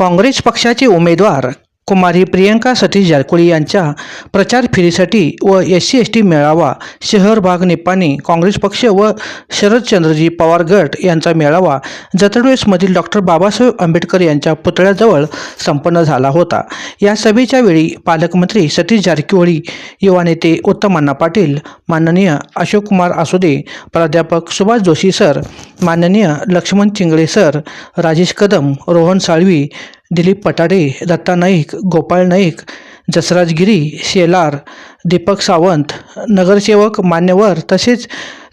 काँग्रेस पक्षाचे उमेदवार कुमारी प्रियंका सतीश जारकुळी यांच्या प्रचार फेरीसाठी व एस सी एस टी मेळावा शहर भाग निपाणी काँग्रेस पक्ष व शरदचंद्रजी पवार गट यांचा मेळावा जतडवेसमधील डॉक्टर बाबासाहेब आंबेडकर यांच्या पुतळ्याजवळ संपन्न झाला होता. या सभेच्या वेळी पालकमंत्री सतीश जारकिहोळी युवा नेते उत्तम अण्णा पाटील माननीय अशोककुमार आसुदे प्राध्यापक सुभाष जोशी सर माननीय लक्ष्मण चिंगळे सर राजेश कदम रोहन साळवी दिलीप पटाडे दत्ता नाईक गोपाळ नाईक जसराज गिरी शेलार दीपक सावंत नगरसेवक मान्यवर तसेच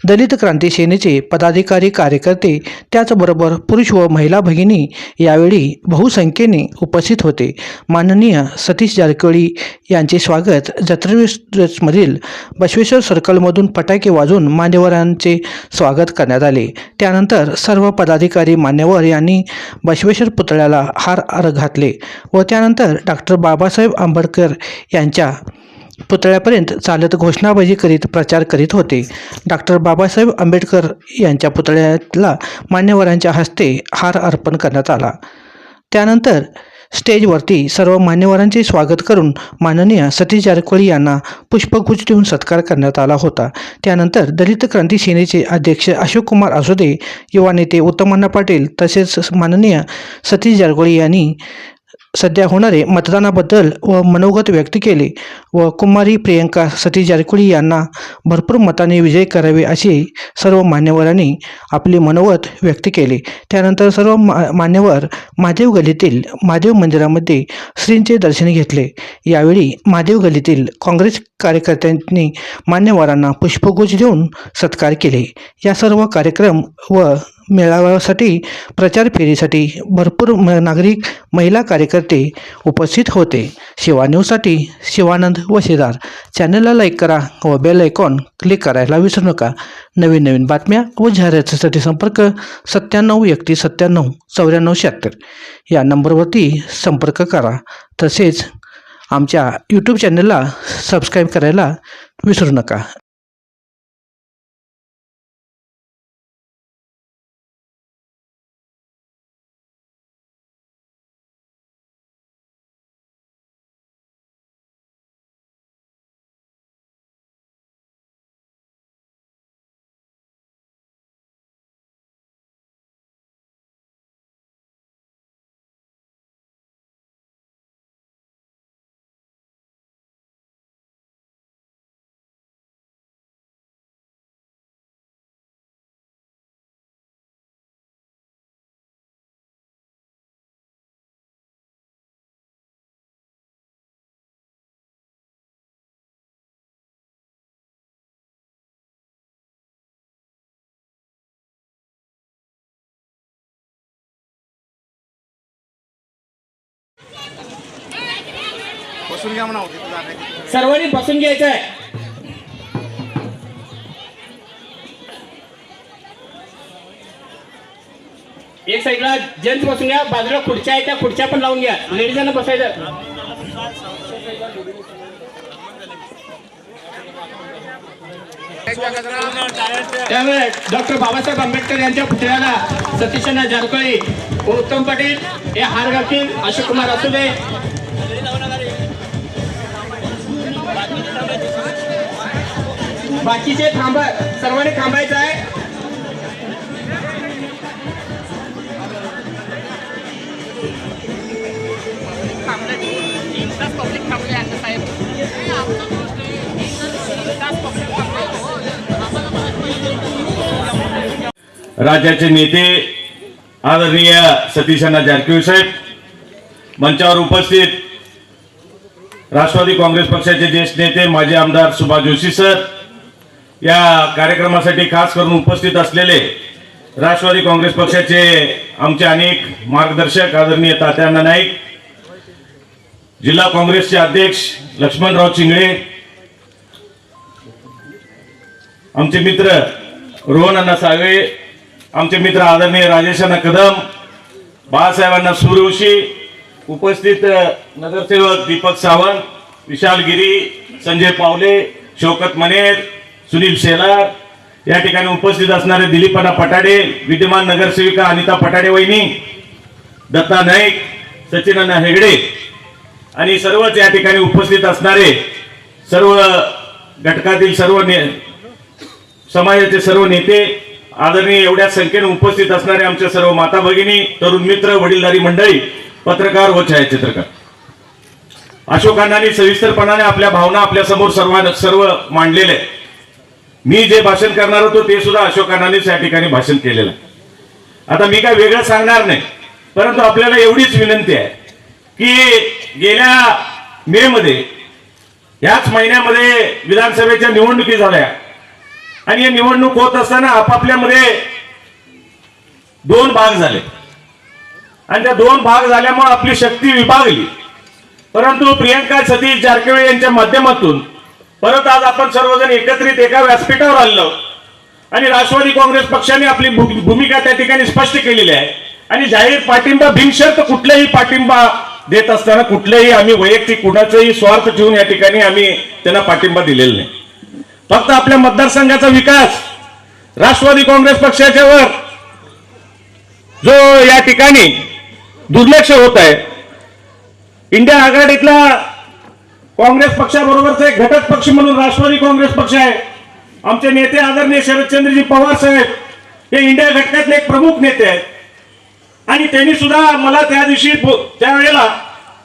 दलित क्रांती सेनेचे पदाधिकारी कार्यकर्ते त्याचबरोबर पुरुष व महिला भगिनी यावेळी बहुसंख्येने उपस्थित होते. माननीय सतीश जारकिहोळी यांचे स्वागत जत्रेमधील बसवेश्वर सर्कलमधून फटाके वाजवून मान्यवरांचे स्वागत करण्यात आले. त्यानंतर सर्व पदाधिकारी मान्यवर यांनी बसवेश्वर पुतळ्याला हार आर घातले व त्यानंतर डॉक्टर बाबासाहेब आंबेडकर यांच्या पुतळ्यापर्यंत चालत घोषणाबाजी करीत प्रचार करीत होते. डॉक्टर बाबासाहेब आंबेडकर यांच्या पुतळ्याला मान्यवरांच्या हस्ते हार अर्पण करण्यात आला. त्यानंतर स्टेजवरती सर्व मान्यवरांचे स्वागत करून माननीय सतीश जारकोळी यांना पुष्पगुच्छ देऊन सत्कार करण्यात आला होता. त्यानंतर दलित क्रांती सेनेचे अध्यक्ष अशोककुमार असुदे युवा नेते उत्तमन्ना पाटील तसेच माननीय सतीश जारकोळी यांनी सध्या होणारे मतदानाबद्दल व मनोगत व्यक्त केले व कुमारी प्रियंका सतीश जारकुळी यांना भरपूर मताने विजय करावे असे सर्व मान्यवरांनी आपले मनोगत व्यक्त केले. त्यानंतर सर्व मा मान्यवर महादेव गलीतील महादेव मंदिरामध्ये श्रींचे दर्शन घेतले. यावेळी महादेव गलीतील काँग्रेस कार्यकर्त्यांनी मान्यवरांना पुष्पगुच्छ देऊन सत्कार केले. या सर्व कार्यक्रम व मेळाव्यासाठी प्रचार फेरीसाठी भरपूर म नागरिक महिला कार्यकर्ते उपस्थित होते. शिवा न्यूजसाठी शिवानंद वशेदार. चॅनलला लाईक करा व बेल आयकॉन क्लिक करायला विसरू नका. नवीन नवीन बातम्या व जाहिरातीसाठी संपर्क सत्त्याण्णव एकतीस सत्त्याण्णव चौऱ्याण्णव शहात्तर. या नंबरवरती संपर्क करा. तसेच आमच्या यूट्यूब चॅनलला सबस्क्राईब करायला विसरू नका. बसून घ्या म्हणा सर्वांनी बसून घ्यायचं आहे एक साईडला जेंट्स बसून घ्या बाजूला खुर्च्या आहेत त्या खुर्च्या पण लावून घ्या. लेडीजांना बसायचं त्यामुळे डॉक्टर बाबासाहेब आंबेडकर यांच्या पुतळ्याला सतीशना जारकळी व उत्तम पाटील हे हार घालतील अशोक कुमार असुदे बाकीचे थांबा सर्वांनी थांबायचं आहे. राज्याचे नेते आदरणीय सतीशांना जारकिहोळी साहेब मंचावर उपस्थित राष्ट्रवादी काँग्रेस पक्षाचे ज्येष्ठ नेते माजी आमदार सुभाष जोशी सर या कार्यक्रमासाठी खास करून उपस्थित असलेले राष्ट्रवादी काँग्रेस पक्षाचे आमचे अनेक मार्गदर्शक आदरणीय तात्यांना नाईक जिल्हा काँग्रेसचे अध्यक्ष लक्ष्मणराव चिंगळे आमचे मित्र रोहन अण्णा साळवे आमचे मित्र आदरणीय राजेश अण्णा कदम बाळासाहेबांना सूर्यवंशी उपस्थित नगरसेवक दीपक सावंत विशाल गिरी संजय पावले शौकत मनेर सुनील शेलार या ठिकाणी उपस्थित असणारे दिलीपना पटाडे विद्यमान नगरसेविका अनिता पटाडे वहिनी दत्ता नाईक सचिनाना हेगडे आणि सर्वच या ठिकाणी उपस्थित असणारे सर्व घटकातील सर्व ने समाजाचे सर्व नेते आदरणीय एवढ्या संख्येने उपस्थित असणारे आमच्या सर्व माता भगिनी तरुण मित्र वडीलधारी मंडळी पत्रकार व छायाचित्रकार अशोक सविस्तरपणाने आपल्या भावना आपल्यासमोर सर्वांना सर्व मांडलेल्या आहेत. मी जे भाषण करणार होतो ते सुद्धा अशोक या ठिकाणी भाषण केलेलं. आता मी काय वेगळं सांगणार नाही परंतु आपल्याला एवढीच विनंती आहे की गेल्या मे मध्ये याच महिन्यामध्ये विधानसभेच्या निवडणुकी झाल्या. आणि या निवडणूक होत असताना आपापल्यामध्ये दोन भाग झाले. आणि त्या दोन भाग झाल्यामुळे आपली शक्ती विभागली. परंतु प्रियंका सतीश जारकिहोळी यांच्या माध्यमातून परत आज आपण सर्वजण एकत्रित एका व्यासपीठावर आलो आणि राष्ट्रवादी काँग्रेस पक्षाने आपली भू- भूमिका त्या ठिकाणी स्पष्ट केलेली आहे. आणि जाहीर पाठिंबा बिनशर्त कुठलाही पाठिंबा देत असताना कुठलेही आम्ही वैयक्तिक कुणाचाही स्वार्थ ठेवून या ठिकाणी आम्ही त्यांना पाठिंबा दिलेला नाही. फक्त आपल्या मतदारसंघाचा विकास राष्ट्रवादी काँग्रेस पक्षाच्यावर जो या ठिकाणी दुर्लक्ष होत आहे. इंडिया आघाडीतला काँग्रेस पक्षाबरोबरचा एक घटक पक्ष म्हणून राष्ट्रवादी काँग्रेस पक्ष आहे. आमचे नेते आदरणीय शरदचंद्रजी पवार साहेब हे इंडिया घटकातले एक प्रमुख नेते आहेत. आणि त्यांनी सुद्धा मला त्या दिवशी त्यावेळेला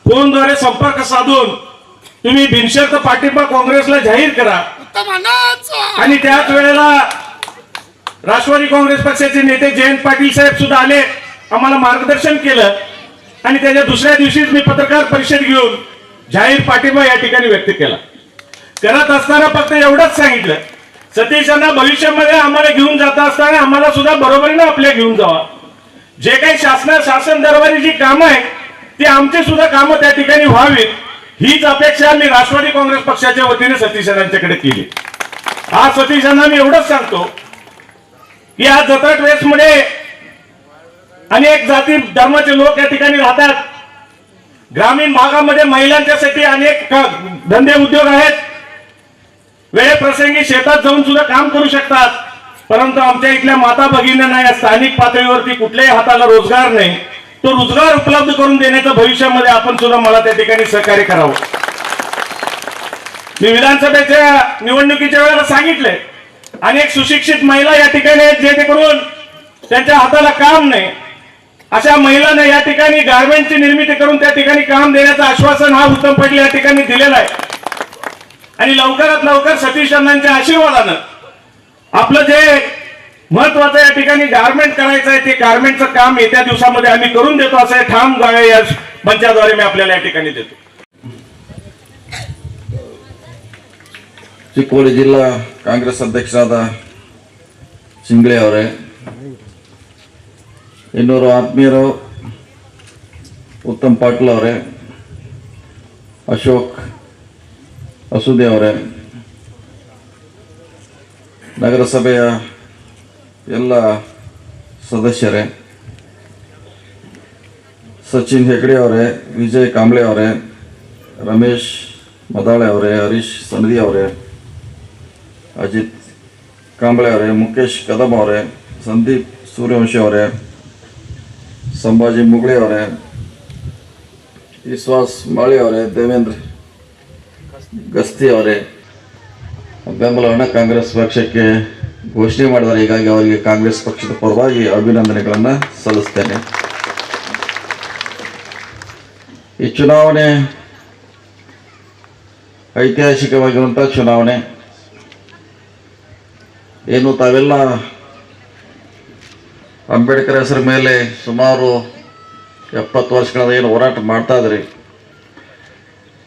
फोनद्वारे संपर्क साधून तुम्ही बिनशर्त पाठिंबा काँग्रेसला जाहीर करा. आणि त्याच वेळेला राष्ट्रवादी काँग्रेस पक्षाचे नेते जयंत पाटील साहेब सुद्धा आले आम्हाला मार्गदर्शन केलं. आणि त्याच्या दुसऱ्या दिवशीच मी पत्रकार परिषद घेऊन जाहीर पाठिंबा या ठिकाणी व्यक्त केला. करत असताना फक्त एवढंच सांगितलं. सतीशांना भविष्यामध्ये आम्हाला घेऊन जात असताना आम्हाला सुद्धा बरोबरीनं आपल्या घेऊन जावा. जे काही शासना शासन दरबारी जी कामं आहेत ती आमची सुद्धा कामं त्या ठिकाणी व्हावीत. हीच अपेक्षा मी राष्ट्रवादी काँग्रेस पक्षाच्या वतीने सतीशांच्याकडे केली. आज सतीशांना मी एवढंच सांगतो की आज जत्रा ट्रेसमध्ये अनेक जाती धर्माचे लोक या ठिकाणी राहतात. ग्रामीण भागामध्ये महिलांच्यासाठी अनेक धंदे उद्योग आहेत. वेळेप्रसंगी शेतात जाऊन सुद्धा काम करू शकतात. परंतु आमच्या इथल्या माता भगिनींना या स्थानिक पातळीवरती कुठल्याही हाताला रोजगार नाही. तो रोजगार उपलब्ध करून देण्याचं भविष्यामध्ये आपण सुद्धा मला त्या ठिकाणी सहकार्य करावं. मी विधानसभेच्या निवडणुकीच्या वेळेला सांगितलंय अनेक सुशिक्षित महिला या ठिकाणी आहेत जेणेकरून त्यांच्या हाताला काम नाही. अशा महिलांना या ठिकाणी गारमेंटची निर्मिती करून त्या ठिकाणी काम देण्याचं आश्वासन हा उत्तम पडले या ठिकाणी दिलेलं आहे आणि लवकरात लवकर सतीश अण्णांच्या आशीर्वादानं आपलं जे महत्वाचं या ठिकाणी गारमेंट करायचं आहे ते गारमेंटचं काम येत्या दिवसामध्ये आम्ही करून देतो असं हे ठाम गावे या मंचाद्वारे मी आपल्याला या ठिकाणी देतो ಚಿಕ್ಕೋಡಿ ಜಿಲ್ಲಾ ಕಾಂಗ್ರೆಸ್ ಅಧ್ಯಕ್ಷರಾದ ಸಿಂಗ್ಳೆ ಅವರೇ ಇನ್ನೂರು ಆತ್ಮೀಯರು, ಉತ್ತಮ್ ಪಾಟೀಲ್ ಅವರೇ, ಅಶೋಕ್ ಅಸುದಿ ಅವರೇ, ನಗರಸಭೆಯ ಎಲ್ಲ ಸದಸ್ಯರೇ, ಸಚಿನ್ ಹೆಗ್ಡೆ ಅವರೇ, ವಿಜಯ್ ಕಾಂಬ್ಳೆ ಅವರೇ, ರಮೇಶ್ ಮದಾಳೆ ಅವರೇ, ಹರೀಶ್ ಸನದಿ ಅವರೇ, ಅಜಿತ್ ಕಾಂಬ್ಳೆ ಅವರೇ ಮುಖೇಶ್ ಕದಮ್ ಅವರೇ, ಸಂದೀಪ್ ಸೂರ್ಯವಂಶಿ ಅವರೇ ಸಂಭಾಜಿ ಮುಗುಳಿ ಅವರೇ, ವಿಶ್ವಾಸ್ ಮಾಳಿ ಅವರೇ, ದೇವೇಂದ್ರ ಗಸ್ತಿ ಅವರೇ, ಬೆಂಬಲವನ್ನು ಕಾಂಗ್ರೆಸ್ ಪಕ್ಷಕ್ಕೆ ಘೋಷಣೆ ಮಾಡಿದ್ದಾರೆ. ಹೀಗಾಗಿ ಅವರಿಗೆ ಕಾಂಗ್ರೆಸ್ ಪಕ್ಷದ ಪರವಾಗಿ ಅಭಿನಂದನೆಗಳನ್ನು ಸಲ್ಲಿಸ್ತೇನೆ. ಈ ಚುನಾವಣೆ ಐತಿಹಾಸಿಕವಾಗಿರುವಂಥ ಚುನಾವಣೆ. ಏನು ತಾವೆಲ್ಲ ಅಂಬೇಡ್ಕರ್ ಹೆಸರ ಮೇಲೆ ಸುಮಾರು ಎಪ್ಪತ್ತು ವರ್ಷಗಳ ಏನು ಹೋರಾಟ ಮಾಡ್ತಾ ಇದ್ರಿ.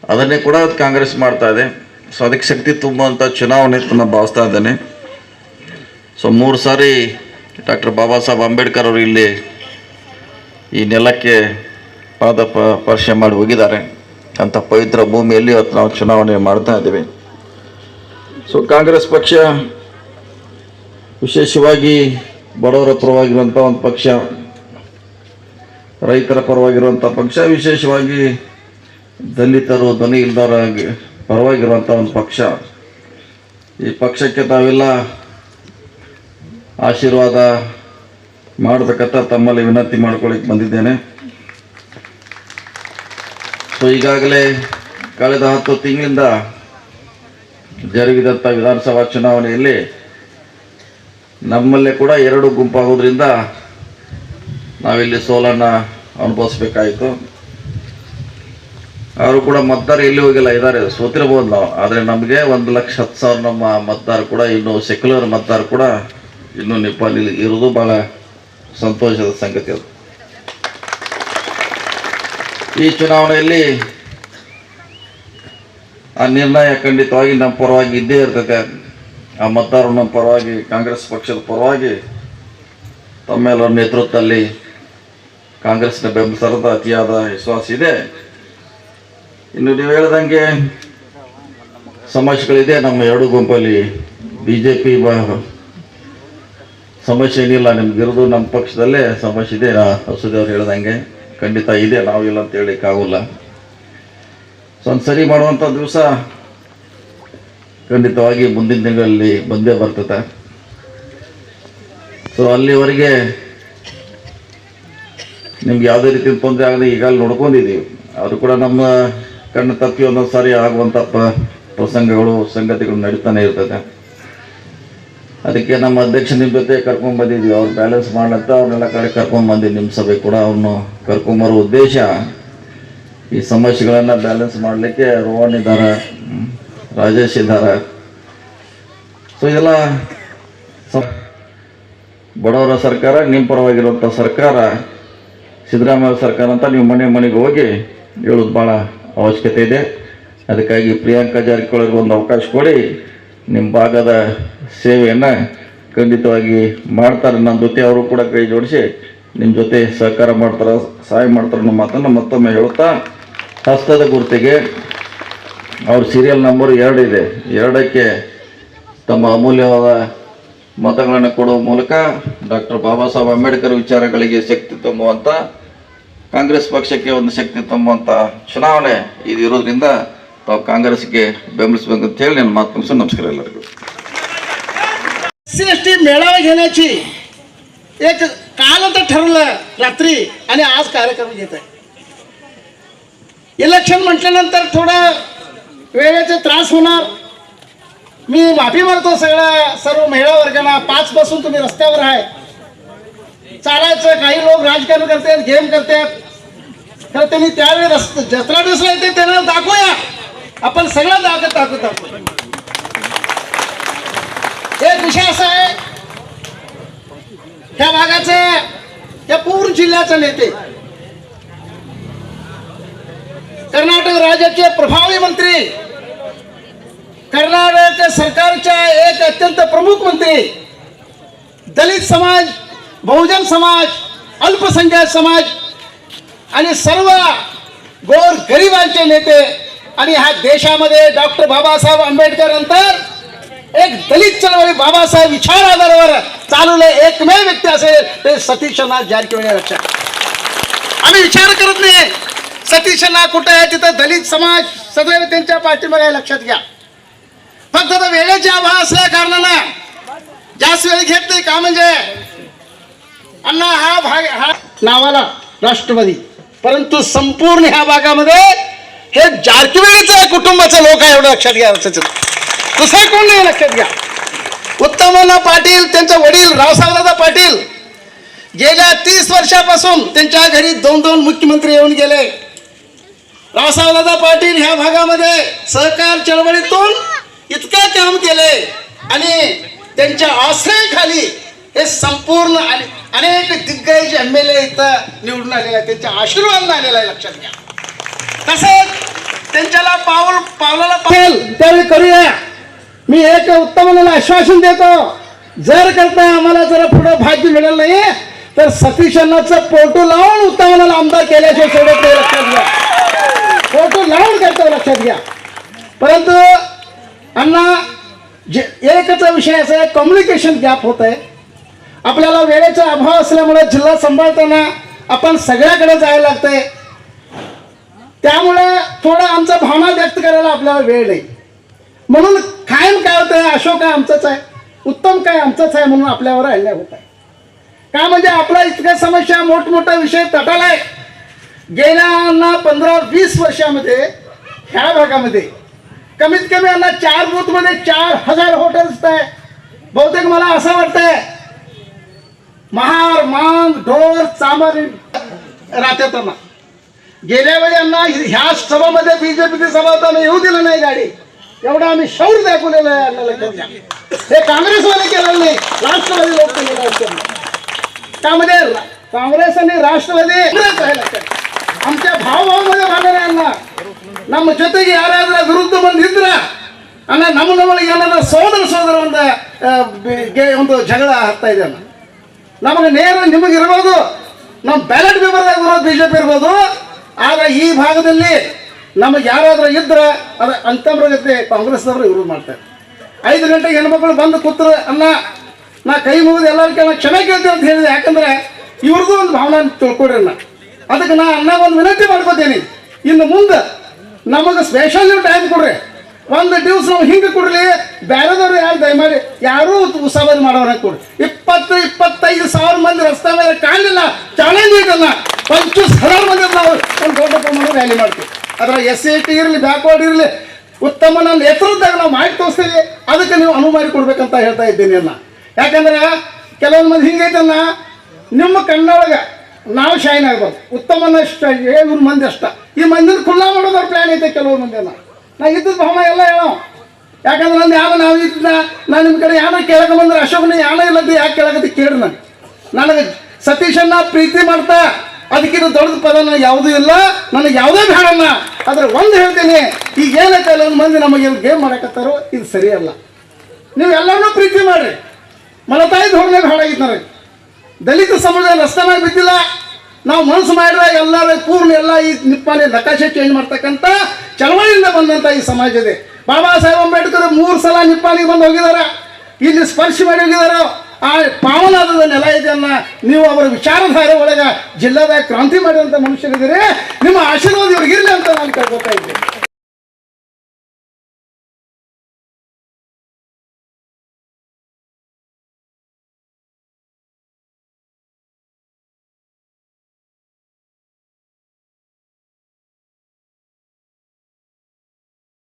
ಅದನ್ನೇ ಕೂಡ ಕಾಂಗ್ರೆಸ್ ಮಾಡ್ತಾ ಇದೆ. ಸೊ, ಅದಕ್ಕೆ ಶಕ್ತಿ ತುಂಬುವಂಥ ಚುನಾವಣೆ ಅಂತ ನಾನು ಭಾವಿಸ್ತಾ ಇದ್ದೇನೆ. ಸೊ, ಮೂರು ಸಾರಿ ಡಾಕ್ಟರ್ ಬಾಬಾ ಸಾಹೇಬ್ ಅಂಬೇಡ್ಕರ್ ಅವರು ಇಲ್ಲಿ ಈ ನೆಲಕ್ಕೆ ಪಾದ ಪ, ಸ್ಪರ್ಶ ಮಾಡಿ ಹೋಗಿದ್ದಾರೆ. ಅಂಥ ಪವಿತ್ರ ಭೂಮಿಯಲ್ಲಿ ಇವತ್ತು ನಾವು ಚುನಾವಣೆ ಮಾಡ್ತಾ ಇದ್ದೀವಿ. ಸೊ, ಕಾಂಗ್ರೆಸ್ ಪಕ್ಷ ವಿಶೇಷವಾಗಿ ಬಡವರ ಪರವಾಗಿರುವಂಥ ಒಂದು ಪಕ್ಷ, ರೈತರ ಪರವಾಗಿರುವಂಥ ಪಕ್ಷ, ವಿಶೇಷವಾಗಿ ದಲಿತರು ಧ್ವನಿ ಇಲ್ದವರ ಪರವಾಗಿರುವಂಥ ಒಂದು ಪಕ್ಷ. ಈ ಪಕ್ಷಕ್ಕೆ ತಾವೆಲ್ಲ ಆಶೀರ್ವಾದ ಮಾಡಬೇಕಂತ ತಮ್ಮಲ್ಲಿ ವಿನಂತಿ ಮಾಡ್ಕೊಳ್ಳಿಕ್ಕೆ ಬಂದಿದ್ದೇನೆ. ಸೊ ಈಗಾಗಲೇ ಕಳೆದ ಹತ್ತು ತಿಂಗಳಿಂದ ಜರುಗಿದಂಥ ವಿಧಾನಸಭಾ ಚುನಾವಣೆಯಲ್ಲಿ ನಮ್ಮಲ್ಲೇ ಕೂಡ ಎರಡು ಗುಂಪಾಗೋದ್ರಿಂದ ನಾವಿಲ್ಲಿ ಸೋಲನ್ನು ಅನುಭವಿಸ್ಬೇಕಾಯಿತು. ಅವರು ಕೂಡ ಮತದಾರ ಎಲ್ಲಿ ಹೋಗಿಲ್ಲ ಇದ್ದಾರೆ ಸೋತಿರ್ಬೋದು ನಾವು. ಆದರೆ ನಮಗೆ ಒಂದು ಲಕ್ಷ ಹತ್ತು ಸಾವಿರ ನಮ್ಮ ಮತದಾರ ಕೂಡ, ಇನ್ನು ಸೆಕ್ಯುಲರ್ ಮತದಾರ ಕೂಡ ಇನ್ನು ನಿಪ್ಪಲ್ಲಿ ಇರೋದು ಭಾಳ ಸಂತೋಷದ ಸಂಗತಿ ಅದು. ಈ ಚುನಾವಣೆಯಲ್ಲಿ ಆ ನಿರ್ಣಯ ಖಂಡಿತವಾಗಿ ನಮ್ಮ ಪರವಾಗಿ ಇದ್ದೇ ಇರ್ತದೆ. ಆ ಮತದಾರರು ನಮ್ಮ ಪರವಾಗಿ, ಕಾಂಗ್ರೆಸ್ ಪಕ್ಷದ ಪರವಾಗಿ ತಮ್ಮೆಲ್ಲರ ನೇತೃತ್ವದಲ್ಲಿ ಕಾಂಗ್ರೆಸ್ನ ಬೆಂಬಲಿಸರದ ಅತಿಯಾದ ವಿಶ್ವಾಸ ಇದೆ. ಇನ್ನು ನೀವು ಹೇಳ್ದಂಗೆ ಸಮಸ್ಯೆಗಳಿದೆ. ನಮ್ಮ ಎರಡು ಗುಂಪಲ್ಲಿ ಬಿ ಜೆ ಪಿ ಸಮಸ್ಯೆ ಏನಿಲ್ಲ. ನಿಮ್ಗಿರೋದು ನಮ್ಮ ಪಕ್ಷದಲ್ಲೇ ಸಮಸ್ಯೆ ಇದೆ. ಹಸುದೇವ್ರು ಹೇಳ್ದಂಗೆ ಖಂಡಿತ ಇದೆ. ನಾವು ಇಲ್ಲ ಅಂತ ಹೇಳಿಕ್ಕಾಗಲ್ಲ ಸೊ, ಒಂದು ಸರಿ ಮಾಡುವಂಥ ದಿವಸ ಖಂಡಿತವಾಗಿ ಮುಂದಿನ ದಿನಗಳಲ್ಲಿ ಬಂದೇ ಬರ್ತದೆ. ಸೊ ಅಲ್ಲಿವರೆಗೆ ನಿಮ್ಗೆ ಯಾವುದೇ ರೀತಿ ತೊಂದರೆ ಆಗದೆ ಈಗಾಗಲೇ ನೋಡ್ಕೊಂಡಿದ್ದೀವಿ. ಅವರು ಕೂಡ ನಮ್ಮ ಕಣ್ಣು ತಪ್ಪಿ ಒಂದೊಂದು ಸಾರಿ ಆಗುವಂಥ ಪ್ರಸಂಗಗಳು ಸಂಗತಿಗಳು ನಡೀತಾನೆ ಇರ್ತದೆ. ಅದಕ್ಕೆ ನಮ್ಮ ಅಧ್ಯಕ್ಷ ನಿಮ್ಮ ಜೊತೆ ಕರ್ಕೊಂಡ್ ಬಂದಿದ್ವಿ ಅವ್ರು ಬ್ಯಾಲೆನ್ಸ್ ಮಾಡ್ಲತ್ತ ಅವ್ರನ್ನೆಲ್ಲ ಕಡೆ ಕರ್ಕೊಂಡ್ ಬಂದಿದ್ದು ನಿಮ್ಮ ಸಭೆ ಕೂಡ ಅವ್ರನ್ನು ಕರ್ಕೊಂಬರೋ ಉದ್ದೇಶ ಈ ಸಮಸ್ಯೆಗಳನ್ನು ಬ್ಯಾಲೆನ್ಸ್ ಮಾಡಲಿಕ್ಕೆ ಹ್ಮ್, ರಾಜೇಶ್ ಇದ್ದಾರೆ ಸೊ ಇದೆಲ್ಲ ಬಡವರ ಸರ್ಕಾರ, ನಿಮ್ಮ ಪರವಾಗಿರುವಂಥ ಸರ್ಕಾರ, ಸಿದ್ದರಾಮಯ್ಯ ಸರ್ಕಾರ ಅಂತ ನೀವು ಮನೆ ಮನೆಗೆ ಹೋಗಿ ಹೇಳೋದು ಭಾಳ ಅವಶ್ಯಕತೆ ಇದೆ. ಅದಕ್ಕಾಗಿ ಪ್ರಿಯಾಂಕಾ ಜಾರಕಿಹೊಳಿಗೆ ಒಂದು ಅವಕಾಶ ಕೊಡಿ. ನಿಮ್ಮ ಭಾಗದ ಸೇವೆಯನ್ನು ಖಂಡಿತವಾಗಿ ಮಾಡ್ತಾರೆ. ನನ್ನ ಜೊತೆ ಅವರು ಕೂಡ ಕೈ ಜೋಡಿಸಿ ನಿಮ್ಮ ಜೊತೆ ಸಹಕಾರ ಮಾಡ್ತಾರೆ, ಸಹಾಯ ಮಾಡ್ತಾರೆ ಅನ್ನೋ ಮಾತನ್ನು ಮತ್ತೊಮ್ಮೆ ಹೇಳುತ್ತಾ, ಹಸ್ತದ ಗುರುತಿಗೆ ಅವ್ರ ಸೀರಿಯಲ್ ನಂಬರ್ ಎರಡು ಇದೆ ಎರಡಕ್ಕೆ ತಮ್ಮ ಅಮೂಲ್ಯವಾದ ಮತಗಳನ್ನು ಕೊಡುವ ಮೂಲಕ ಡಾಕ್ಟರ್ ಬಾಬಾ ಸಾಹೇಬ್ ಅಂಬೇಡ್ಕರ್ ವಿಚಾರಗಳಿಗೆ ಶಕ್ತಿ ತುಂಬುವಂಥ ಕಾಂಗ್ರೆಸ್ ಪಕ್ಷಕ್ಕೆ ಒಂದು ಶಕ್ತಿ ತುಂಬುವಂಥ ಚುನಾವಣೆ ಇದು ಇರೋದ್ರಿಂದ ತಾವು ಕಾಂಗ್ರೆಸ್ಗೆ ಬೆಂಬಲಿಸಬೇಕು ಅಂತ ಹೇಳಿ ನನ್ನ ಮಾತು ಮುಗಿಸು ನಮಸ್ಕಾರ ಎಲ್ಲರಿಗೂ सी एस टी मेळावा घेण्याची एक काल तर ठरलं रात्री आणि आज कार्यक्रम घेत आहे इलेक्शन म्हटल्यानंतर थोडं वेळेचे त्रास होणार. मी माफी मारतो सगळ्या सर्व महिला वर्गांना. पाच पासून तुम्ही रस्त्यावर आहे. चालायचं काही लोक राजकारण करतात गेम करतात. तर त्यांनी त्यावेळी रस्त जत्रा दिसला येते त्यांना दाखवूया. आपण सगळं दाखवत दाखवत दाखवू एक विषय असा आहे. त्या भागाचे या पूर्ण जिल्ह्याचे नेते. कर्नाटक राज्याचे प्रभावी मंत्री कर्नाटक सरकारच्या एक अत्यंत प्रमुख मंत्री दलित समाज बहुजन समाज अल्पसंख्याक समाज आणि सर्व गोर गरिबांचे नेते आणि ह्या देशामध्ये डॉक्टर बाबासाहेब आंबेडकर नंतर एक दलित चळवळी बाबासाहेब विचार आधारावर चालवले एकमेव व्यक्ती असेल ते सतीशनाथ जारकिहोळी लक्षात. आम्ही विचार करत नाही. सतीशना कुठं आहे? तिथं दलित समाज सदैव त्यांच्या पाठीमागे आहे, लक्षात घ्या. फक्त आता वेळेचे अभाव असल्या कारणानं जास्त वेळ घेत नाही का म्हणजे? अण्णा हा भाग हा नावाला राष्ट्रवादी. परंतु संपूर्ण ह्या भागामध्ये हे जारकिवेळीचं कुटुंबाचं लोक आहे एवढं लक्षात घ्या दुसरं कोण नाही लक्षात घ्या. उत्तमना पाटील त्यांचे वडील रावसाहेबदादा पाटील. गेल्या तीस वर्षापासून त्यांच्या घरी दोन दोन मुख्यमंत्री येऊन गेले. रावसाहेबदादा पाटील ह्या भागामध्ये सहकार चळवळीतून इतकं काम केले आणि त्यांच्या आश्रयाखाली हे संपूर्ण आणि- अनेक दिग्गज एम एल ए इथं निवडून आलेले आहेत. त्यांच्या आशीर्वाद आलेला आहे लक्षात घ्या. तसंच त्यांच्याला पाऊल पावलाला पाऊल त्यावेळी करूया. मी एक उत्तमनाला आश्वासन देतो. जर करता आम्हाला जर पुढं भाग्य मिळालं नाही तर सतीश अण्णाचं पोटू लावून उत्तमाला आमदार केल्याशिवाय सोडत नाही लक्षात घ्या. फोटो लावून करतो लक्षात घ्या. परंतु अण्णा जे एकच विषय असा आहे कम्युनिकेशन गॅप होत आहे. आपल्याला वेळेचा अभाव असल्यामुळे जिल्हा सांभाळताना आपण सगळ्याकडे जायला लागतंय. त्यामुळे थोडं आमचा भावना व्यक्त करायला आपल्याला वेळ नाही. म्हणून कायम काय होतं आहे अशोक काय आमचंच आहे उत्तम काय आमचंच आहे म्हणून आपल्यावर अन्याय होत आहे. का म्हणजे आपला इतक्या समस्या मोठमोठा विषय तटालाय गेल्या पंधरा वीस वर्षामध्ये ह्या भागामध्ये कमीत कमी यांना चार बूथमध्ये चार हजार हॉटेल्स आहे बहुतेक मला असं वाटतंय महार मांग ढोर चामर राहतात त्यांना. गेल्या वेळी यांना ह्या सभामध्ये बीजेपीची सभा होताना येऊ दिलं नाही गाडी. एवढं आम्ही शौर दाखवलेलं आहे यांना लक्षात घ्या. हे काँग्रेसवाले केलेलं नाही राष्ट्रवादी लोक केलेलं त्यामध्ये काँग्रेस आणि राष्ट्रवादी काँग्रेस आमच्या ಭಾವ भांडण ಅಲ್ಲ. ನಮ್ಮ ಜೊತೆಗೆ ಯಾರಾದ್ರೂ ವಿರುದ್ಧ ಬಂದಿದ್ರ ಅಣ್ಣ ನಮ್ಮ ನಮ್ಮಲ್ಲಿ ಸೋದರ ಸೋದರ ಒಂದು ಒಂದು ಜಗಳ ಆಗ್ತಾ ಇದೆ ನಮಗೆ ನೇರ ನಿಮಗಿರ್ಬೋದು ನಮ್ಮ ಬ್ಯಾಲೆಟ್ ಪೇಪರ್ದಾಗ ಬರೋದು ಬಿ ಜೆ ಪಿ ಇರ್ಬೋದು. ಆದರೆ ಈ ಭಾಗದಲ್ಲಿ ನಮಗೆ ಯಾರಾದರೂ ಇದ್ರೆ ಅದು ಅಂತಮ್ರ ಜೊತೆ ಕಾಂಗ್ರೆಸ್ನವರು ಇವರು ಮಾಡ್ತಾರೆ. ಐದು ಗಂಟೆಗೆ ಹೆಣ್ಮಕ್ಳು ಬಂದು ಕೂತ್ರ ಅನ್ನ, ನಾ ಕೈ ಮುಗಿದು ಎಲ್ಲರಿಗೂ ಕ್ಷಮೆ ಕೇಳ್ತೀವಿ ಅಂತ ಹೇಳಿದೆ. ಯಾಕಂದರೆ ಇವ್ರಿಗೂ ಒಂದು ಭಾವನೆ ತಿಳ್ಕೊಡ್ರಿ ನಾ ಅದಕ್ಕೆ ನಾ ಅನ್ನ ಒಂದು ವಿನಂತಿ ಮಾಡ್ಕೋತೀನಿ. ಇನ್ನು ಮುಂದೆ ನಮಗೆ ಸ್ಪೆಷಲ್ ಟೈಮ್ ಕೊಡ್ರಿ. ಒಂದು ದಿವಸ ನಾವು ಹಿಂಗೆ ಕೊಡ್ಲಿ ಬೇರೆದವ್ರು ಯಾರು ದಯಮಾಡಿ, ಯಾರೂ ಉತ್ಸವದ ಮಾಡೋರ ಕೊಡ್ರಿ. ಇಪ್ಪತ್ತು, ಇಪ್ಪತ್ತೈದು ಸಾವಿರ ಮಂದಿ ರಸ್ತೆ ಮೇಲೆ ಕಾಣಲಿಲ್ಲ ಚಾಲೆಂಜ್ ಇದಲ್ಲ ಪಂಚು ಸಾವಿರ ಮಂದಿ ನಾವು ಒಂದು ದೊಡ್ಡ ಪ್ರಮಾಣ ರ್ಯಾಲಿ ಮಾಡ್ತೀವಿ. ಅದರ ಎಸ್ ಸಿ ಟಿ ಇರಲಿ ಬ್ಯಾಕ್ವರ್ಡ್ ಇರಲಿ, ಉತ್ತಮ ನನ್ನ ಎತ್ತರದಾಗ ನಾವು ಮಾಡಿ ತೋರಿಸ್ತೀವಿ. ಅದಕ್ಕೆ ನೀವು ಅನುವು ಮಾಡಿ ಕೊಡ್ಬೇಕಂತ ಹೇಳ್ತಾ ಇದ್ದೀನಿ ಅನ್ನ ಯಾಕಂದ್ರೆ ಕೆಲವೊಂದು ಮಂದಿ ಹಿಂಗೈತಲ್ಲ, ನಿಮ್ಮ ಕಣ್ಣೊಳಗ ನಾವು ಶೈನ್ ಆಗ್ಬಾರ್ದು ಉತ್ತಮನ ಇಷ್ಟ ಇವ್ರ ಮಂದಿ ಅಷ್ಟ. ಈ ಮಂದಿನ ಕುಲ್ಲ ಮಾಡೋದ್ರ ಪ್ಲಾನ್ ಐತೆ ಕೆಲವು ಮಂದಿನ ನಾ ಇದ್ದ ಭಾವ ಎಲ್ಲ ಹೇಳೋ. ಯಾಕಂದ್ರೆ ನಂದು ಯಾರು ನಾವು ಇದ್ದ ನಾನು ನಿಮ್ಮ ಕಡೆ ಯಾರು ಕೇಳಕ ಬಂದ್ರೆ ಅಶೋಕನ ಯಾನ ಇಲ್ಲದ ಯಾಕೆ ಕೇಳಕತ್ತಿ ಕೇಳಿ ನಾನು. ನನಗೆ ಸತೀಶನ್ನ ಪ್ರೀತಿ ಮಾಡ್ತಾ. ಅದಕ್ಕಿಂತ ಪದ ಪದನ ಯಾವುದೂ ಇಲ್ಲ. ನನಗೆ ಯಾವುದೇ ಬೇಡಲ್ಲ ಆದರೆ ಒಂದು ಹೇಳ್ತೀನಿ. ಈಗ ಏನೈತೆ ಒಂದು ಮಂದಿ ನಮಗೆ ಗೇಮ್ ಮಾಡಕತ್ತಾರೋ, ಇದು ಸರಿಯಲ್ಲ. ನೀವು ಎಲ್ಲರನ್ನೂ ಪ್ರೀತಿ ಮಾಡಿರಿ. ಮಲತಾಯಿ ಧೋರಣೆ ಹಾಳಾಗಿತ್ತು ನನಗೆ. ದಲಿತ ಸಮಾಜ ನಷ್ಟವಾಗಿ ಬಿದ್ದಿಲ್ಲ. ನಾವು ಮನಸ್ಸು ಮಾಡಿದ್ರೆ ಎಲ್ಲರ ಪೂರ್ಣ ಎಲ್ಲ ಈ ನಿಪ್ಪಾನೆ ನಕಾಶೆ ಚೇಂಜ್ ಮಾಡ್ತಕ್ಕಂಥ ಚಳವಳಿಯಿಂದ ಬಂದಂಥ ಈ ಸಮಾಜ ಇದೆ. ಬಾಬಾ ಸಾಹೇಬ್ ಅಂಬೇಡ್ಕರ್ ಮೂರು ಸಲ ನಿಪ್ಪಾಣಿಗೆ ಬಂದು ಹೋಗಿದಾರ ಇಲ್ಲಿ ಸ್ಪರ್ಶ ಮಾಡಿ ಹೋಗಿದಾರ ಆ ಪಾವನಾದ ನೆಲ ಇದೆಯನ್ನ ನೀವು ಅವರ ವಿಚಾರಧಾರೆ ಒಳಗೆ ಜಿಲ್ಲಾದಾಗ ಕ್ರಾಂತಿ ಮಾಡಿದಂಥ ಮನುಷ್ಯರಿದ್ದೀರಿ. ನಿಮ್ಮ ಆಶೀರ್ವಾದ ಇವ್ರಿಗಿರ್ಲಿ ಅಂತ ನಾನು ಕೇಳ್ಕೊತಾ ಇದ್ದೆ